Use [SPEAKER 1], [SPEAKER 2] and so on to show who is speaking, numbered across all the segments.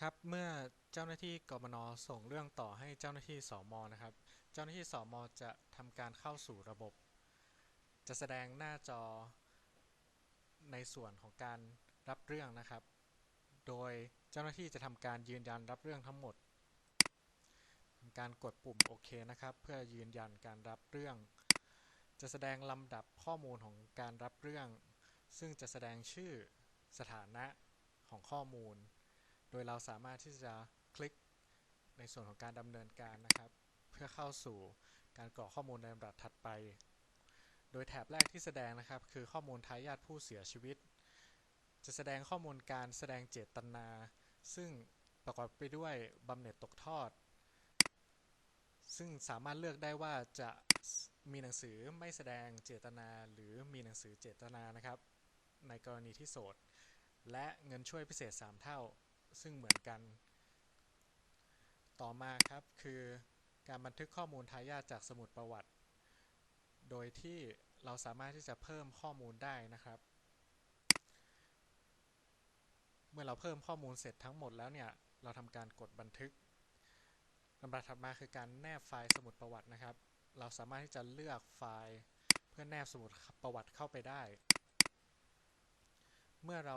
[SPEAKER 1] ครับเมื่อเจ้าหน้าที่กมนส่งเรื่องต่อให้เจ้าหน้าที่สมนะครับ เจ้าหน้าที่สมจะทำการเข้าสู่ระบบ จะแสดงหน้าจอในส่วนของการรับเรื่องนะครับ โดยเจ้าหน้าที่จะทำการยืนยันรับเรื่องทั้งหมดทำการกดปุ่มโอเคนะครับ เพื่อยืนยันการรับเรื่อง จะแสดงลำดับข้อมูลของการรับเรื่อง ซึ่งจะแสดงชื่อสถานะของข้อมูล โดยเราสามารถที่จะคลิกในส่วนของการดำเนินการนะครับ เพื่อเข้าสู่การกรอกข้อมูลในลำดับถัดไป โดยแถบแรกที่แสดงนะครับ คือข้อมูลทายาทผู้เสียชีวิต จะแสดงข้อมูลการแสดงเจตนา ซึ่งประกอบไปด้วยบำเหน็จตกทอด ซึ่งสามารถเลือกได้ว่าจะมีหนังสือไม่แสดงเจตนา หรือมีหนังสือเจตนานะครับ ในกรณีที่โสด และเงินช่วยพิเศษ 3 เท่า ซึ่งเหมือนกัน ต่อมาครับคือการบันทึกข้อมูลทายาทจากสมุดประวัติ โดยที่เราสามารถที่จะเพิ่มข้อมูลได้นะครับ เมื่อเราเพิ่มข้อมูลเสร็จทั้งหมดแล้วเนี่ย เราทำการกดบันทึกลำดับถัดมาคือการแนบไฟล์สมุดประวัตินะครับ เราสามารถที่จะเลือกไฟล์เพื่อแนบสมุดประวัติเข้าไปได้ เมื่อเรา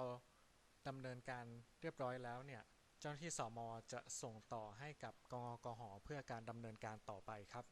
[SPEAKER 1] ดำเนินการเรียบร้อยแล้วเนี่ยเจ้าหน้าที่สมจะส่งต่อให้กับกงกหเพื่อการดำเนินการต่อไปครับ